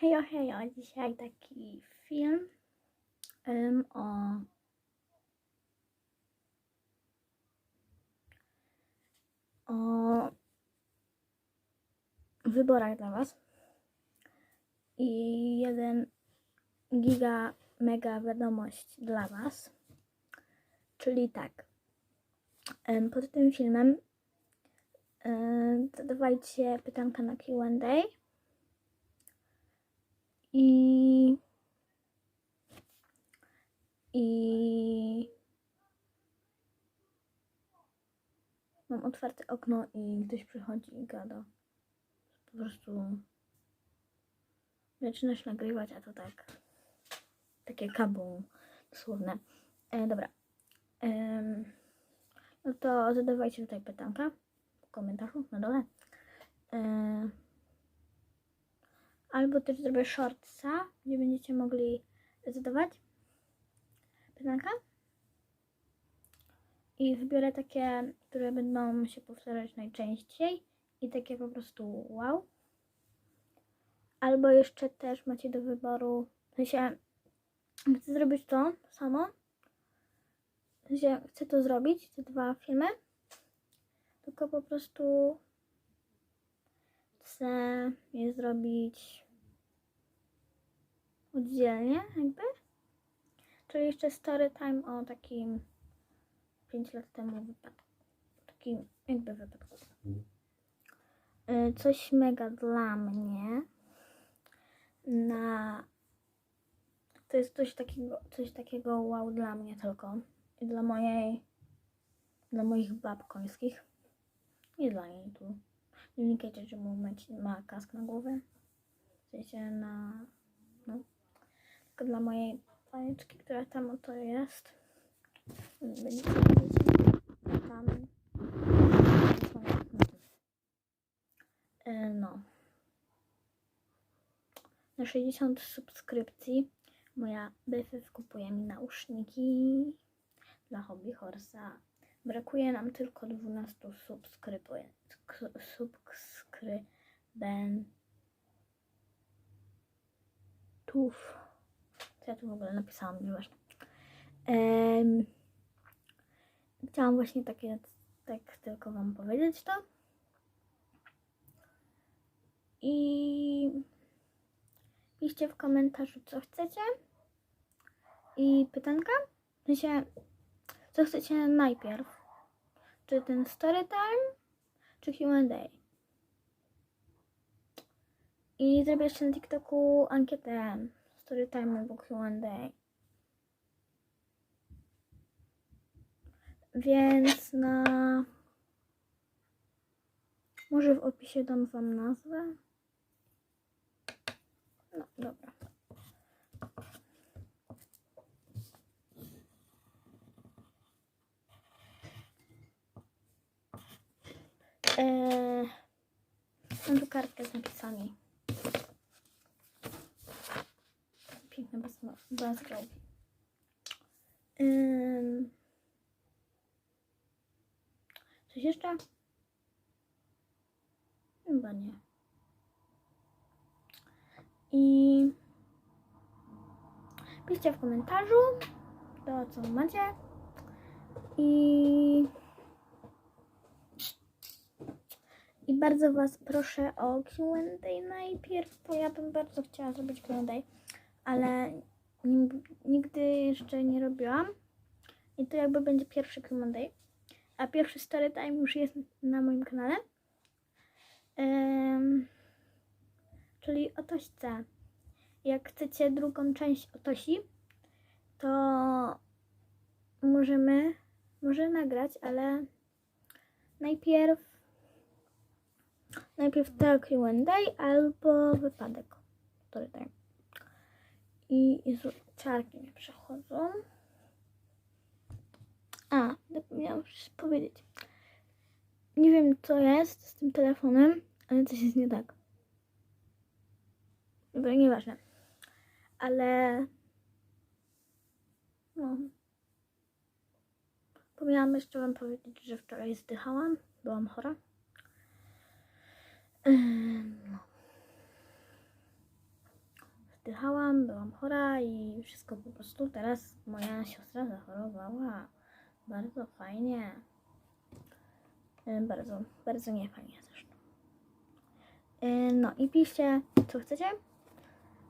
Hejo, hejo, dzisiaj taki film em, o o wyborach dla Was. I jeden giga mega wiadomość dla Was, czyli tak, em, pod tym filmem em, zadawajcie pytanka na Q&A i i mam otwarte okno i ktoś przychodzi i gada. Po prostu zaczynasz nagrywać, a to tak takie kabum dosłowne. E, dobra. Em, no to zadawajcie tutaj pytanka w komentarzu na dole. E, Albo też zrobię shortsa, gdzie będziecie mogli zadawać pytanka. I wybiorę takie, które będą się powtarzać najczęściej i takie po prostu wow. Albo jeszcze też macie do wyboru, w sensie chcę zrobić to samo. W sensie chcę to zrobić, te dwa filmy. Tylko po prostu chcę je zrobić oddzielnie jakby. Czyli jeszcze story time o takim 5 lat temu wypadku. Takim jakby wypadku. Y, Coś mega dla mnie na to jest coś takiego, coś takiego wow dla mnie tylko i dla mojej dla moich bab końskich nie dla niej tu nie wnikajcie, że mu mieć- ma kask na głowie w sensie na no tylko dla mojej panieczki, która tam oto jest tam E, no na 60 subskrypcji moja BFF kupuje mi nauszniki dla Hobby Horsa. Brakuje nam tylko 12 subskrybuję- sk- subskrybentów. Co ja tu w ogóle napisałam, nieważne. Em, chciałam właśnie takie, tak tylko Wam powiedzieć to. I piszcie w komentarzu, co chcecie. I pytanka. W sensie, co chcecie najpierw. Czy ten story time, czy Q&A. I zrobię jeszcze na TikToku ankietę story time albo Q&A. Więc na... Może w opisie dam Wam nazwę. No, dobra. Eee, mam tu kartkę z napisami. Piękna baza, baza Ym... Coś jeszcze? Chyba nie. I piszcie w komentarzu to, co macie. I i bardzo Was proszę o Q&A najpierw, bo ja bym bardzo chciała zrobić Q&A, ale nig- nigdy jeszcze nie robiłam. I to jakby będzie pierwszy Q&A. A pierwszy story time już jest na moim kanale. Em, czyli o. Jak chcecie drugą część o to możemy, może nagrać, ale najpierw najpierw to Q&A albo wypadek. Story time. I Jezu, ciarki mi przechodzą. A, zapomniałam już powiedzieć. Nie wiem, co jest z tym telefonem, ale coś jest nie tak. Dobra, nieważne. Ale... No. Powinnam jeszcze Wam powiedzieć, że wczoraj zdychałam. Byłam chora. Ym, No. Oddychałam, byłam chora i wszystko po prostu. Teraz moja siostra zachorowała. Bardzo fajnie. E, Bardzo, bardzo nie fajnie zresztą. E, No i piszcie, co chcecie.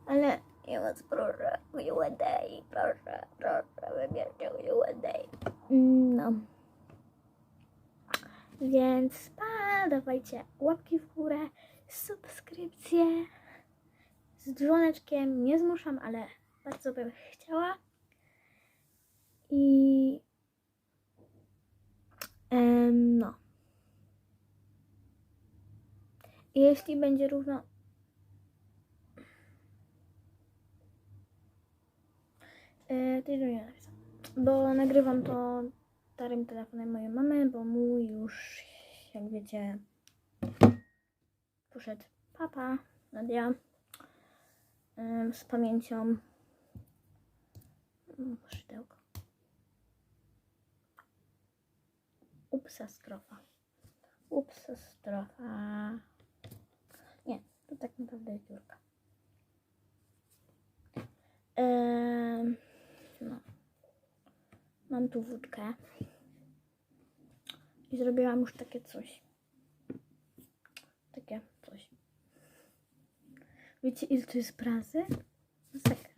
Ale ja was proszę, Q&A, proszę, proszę, wybierzcie Q&A. No. Więc pa, dawajcie łapki w górę, subskrypcje z dzwoneczkiem. Nie zmuszam, ale bardzo bym chciała. I em, no. Jeśli będzie równo. E, nie napisał. Bo nagrywam to starym telefonem mojej mamy, bo mój już, jak wiecie, poszedł papa, Nadia, z pamięcią. Mm, Szydełko. Upsa strofa. Upsa strofa. Nie, to tak naprawdę jest dziurka. Em, no. Mam tu wódkę. I zrobiłam już takie coś. Takie. Wiecie ile to jest pracy? Masakra.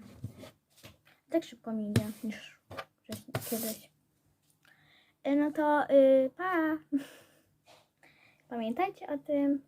Tak szybko mi idzie niż kiedyś. E, No to y, pa! Pamiętajcie o tym.